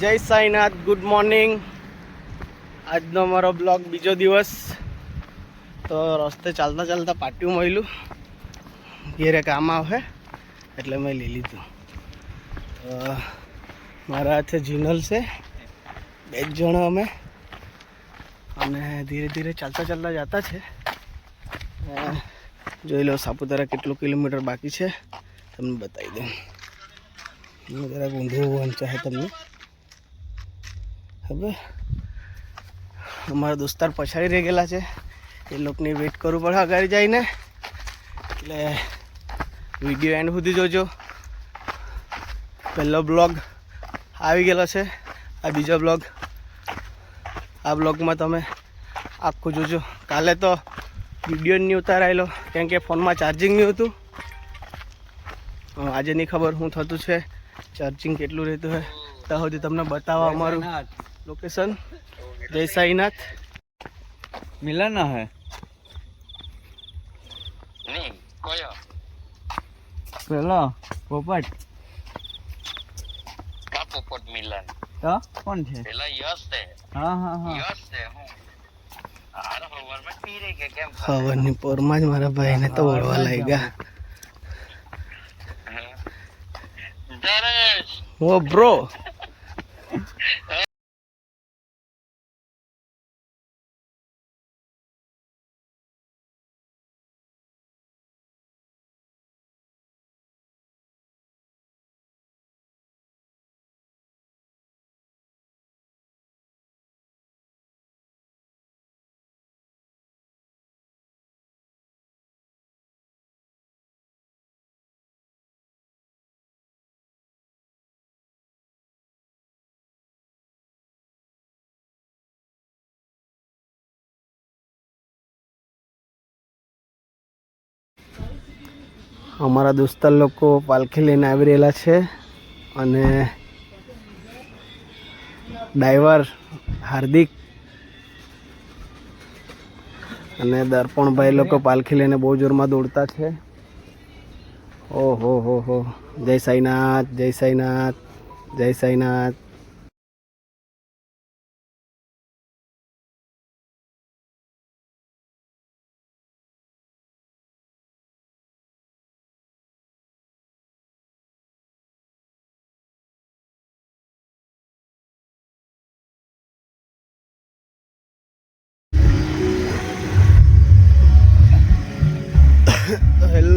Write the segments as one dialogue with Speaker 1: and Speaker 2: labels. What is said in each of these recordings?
Speaker 1: જય Sainath good morning આજનો મારો બ્લોગ બીજો દિવસ. તો રસ્તે ચાલતા ચાલતા પાટિયું મળ્યું. ઘેરે કામ આવે, એટલે મેં લઈ લીધું. મારા હાથે જીનલ છે. બે જ જણો અમે. અને ધીરે ધીરે ચાલતા ચાલતા જતા છે. જોઈ લો સાપુતારા કેટલું કિલોમીટર બાકી છે. તમને બતાવી દઉં. જરાક ઊંધું વંચાય તમને. હવે અમારા દોસ્તાર પછાડી રહી ગયેલા છે. એ લોકોની વેઇટ કરવું પડે આગળ જઈને. એટલે વીડિયો એન્ડ સુધી જોજો. પહેલો બ્લોગ આવી ગયેલો છે. આ બીજો બ્લોગ આ બ્લોગમાં તમે આખું જોજો. કાલે તો વીડિયો નહીં ઉતારાયેલો કેમ કે ફોનમાં ચાર્જિંગ નહીં હતું. આજે નહીં ખબર શું થતું છે. ચાર્જિંગ કેટલું રહેતું હોય ત્યાં સુધી તમને બતાવવા અમારું. લોકેશન જય સાઈનાથ
Speaker 2: मिलाना है
Speaker 3: નહીં કયો
Speaker 2: પેલો પોપટ
Speaker 3: કા પોપટ મિલન
Speaker 2: તો કોણ છે
Speaker 3: પેલા યશ છે
Speaker 2: હા હા હા
Speaker 3: યશ છે હું હાર હવાર માં પી રે કે કેમ
Speaker 1: હવનની પોરમાં જ મારા ભાઈને તો વળવા લાગ્યા
Speaker 3: દરેશ
Speaker 1: ઓ બ્રો અમારા દોસ્તાર લોકો પાલખી લઈને આવી રહેલા છે અને ડ્રાઈવર હાર્દિક અને દર્પણભાઈ લોકો પાલખી લઈને બહુ જોરમાં દોડતા છે. ઓહો, હો હો. જય સાઈનાથ જય સાઈનાથ જય સાઈનાથ.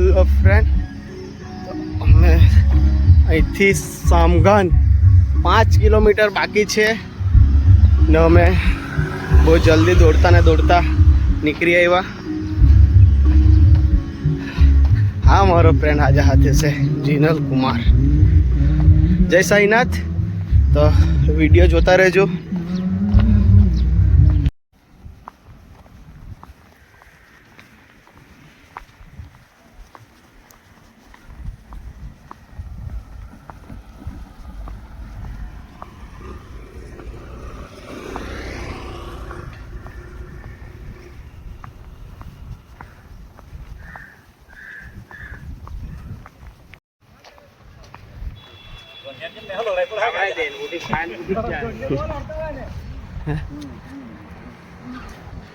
Speaker 1: હેલો ફ્રેન્ડ અમે અહીંથી સામગાન પાંચ કિલોમીટર બાકી છે ને અમે બહુ જલ્દી દોડતા ને દોડતા નીકળી આવ્યા. હા, મારો ફ્રેન્ડ આજે હાથે છે, જીનલ કુમાર. જય સાઈનાથ. તો વીડિયો જોતા રહેજો.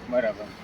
Speaker 2: બરાબર.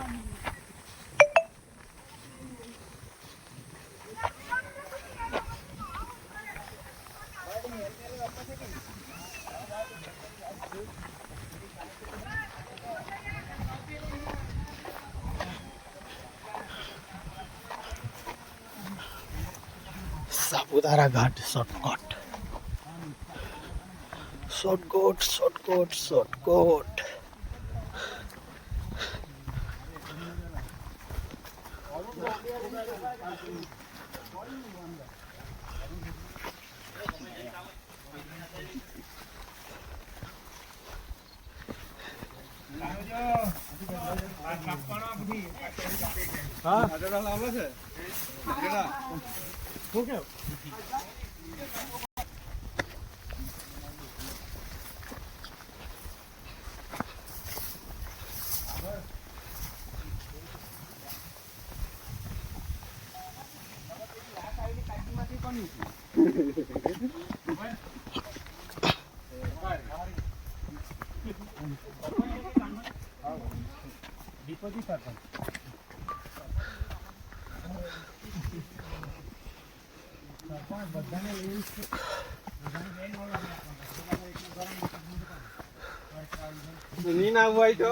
Speaker 1: સાપુતારા ઘાટ શોર્ટકટ. શોર્ટકટ શોર્ટકટ શોર્ટકટ
Speaker 2: ની ના હોય તો?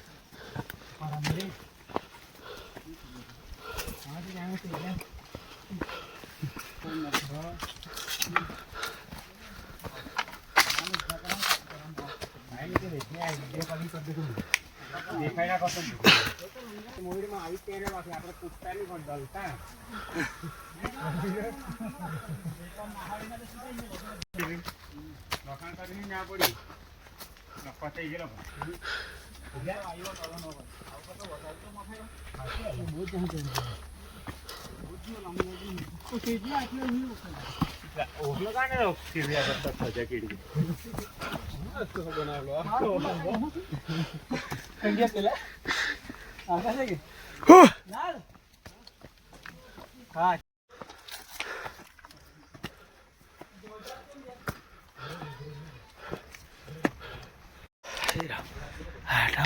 Speaker 1: મોહીડમાં આવી
Speaker 2: પહેરેલા છે. આપણે કૂદતા નહીં પણ ડલતા લખાણ કરીને ના પડી. નફા થઈ ગયેલો
Speaker 1: આટા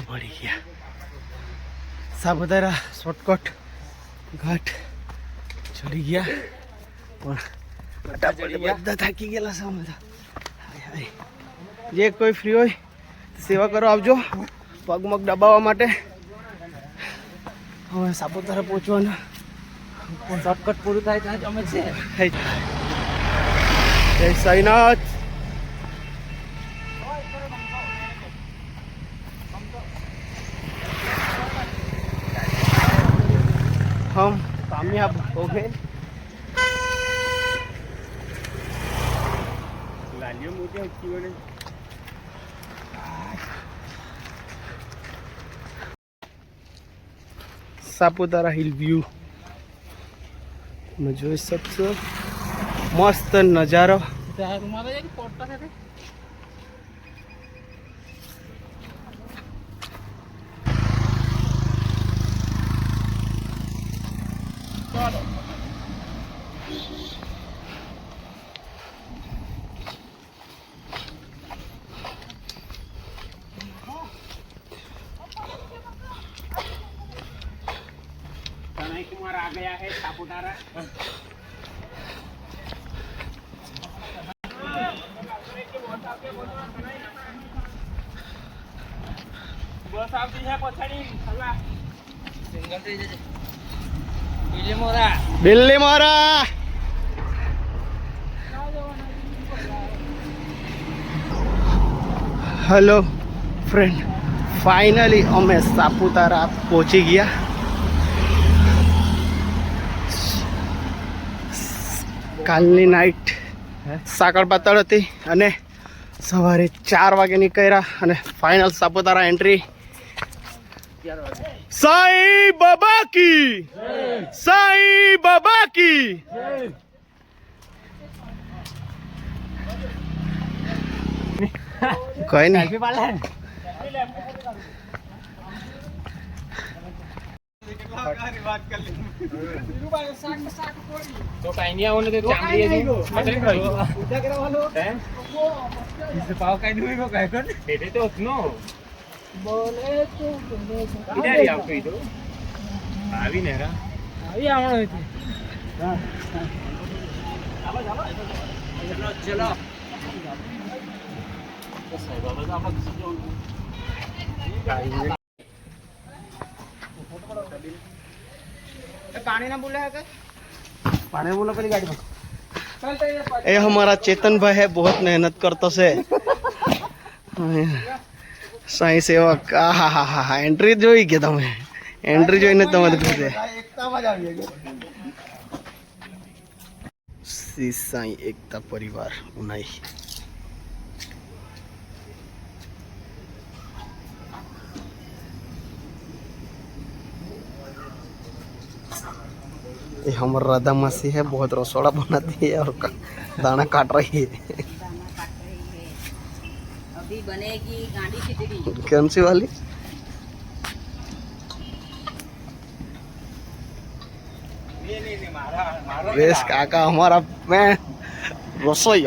Speaker 1: પડી ગયા. સાપુતારા શોર્ટકટ ઘાટ ચડી ગયા. પણ બધા થાકી ગયેલા હાય. જે કોઈ ફ્રી હોય, સેવા કરો આવજો પગ મગ દબાવવા માટે. હવે સાપુતારા પહોંચવાના
Speaker 2: શોર્ટકટ પૂરું થાય ત્યાં જ અમે છે
Speaker 1: હે. જય સાઈનાથ हम कामयाब हो गए
Speaker 2: લાલીઓ મોટી હતી વડે
Speaker 1: સાપુતારા હિલ વ્યૂ તમે જોઈ શકશો. મસ્ત નજારો.
Speaker 2: બસ આવતી છે પછાડી હલા સિંગલ થઈ જશે બીલે મોરા
Speaker 1: દિલ્હી મારા હેલો ફ્રેન્ડ ફાઇનલી અમે સાપુતારા પહોંચી ગયા કાલની નાઇટ સાકળ પાતળ હતી અને સવારે ચાર વાગે નીકળ્યા અને ફાઇનલ સાપુતારા એન્ટ્રી સાઈ બાબા કી! સાઈ બાબા કી! કઈ નહીં.
Speaker 2: તો કાઈ આવો ને ચામડી છે પૂજા કરવાનો. પાવ કાઈ દુઈ કો કાઈ કોન તો નો બોલે આવ કહી દો આવી આવી આવણો હતી
Speaker 1: હા ये हमारा चेतन भाई है बहुत मेहनत करता से સાઈ સેવક આ હા હા હા હા એન્ટ્રી જોઈ કે તમે એન્ટ્રી જોઈને તમારે ખુશે શ્રી સાઈ એકતા પરિવાર ઉનાઈ ये हमारे राधा मासी है बहुत रसोड़ा बनाती है और का, दाना काट रही है।
Speaker 4: अभी बनेगी गांडी खिचड़ी।
Speaker 1: कौन सी वाली? वेश काका हमारा मैं रसोई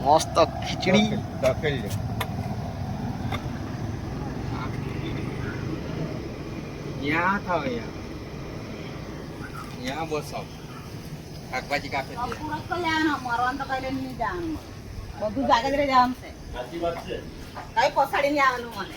Speaker 1: मस्त खिचड़ी।
Speaker 2: यहाँ था भैया। યા બસો. શાકભાજી કાપે છે.
Speaker 4: પૂરત તો જવાનું મરવાનું તો કઈ નહીં જવાનું બધું જાગે જ જવાનું છે. કઈ પછાડી નહીં આવવાનું મને.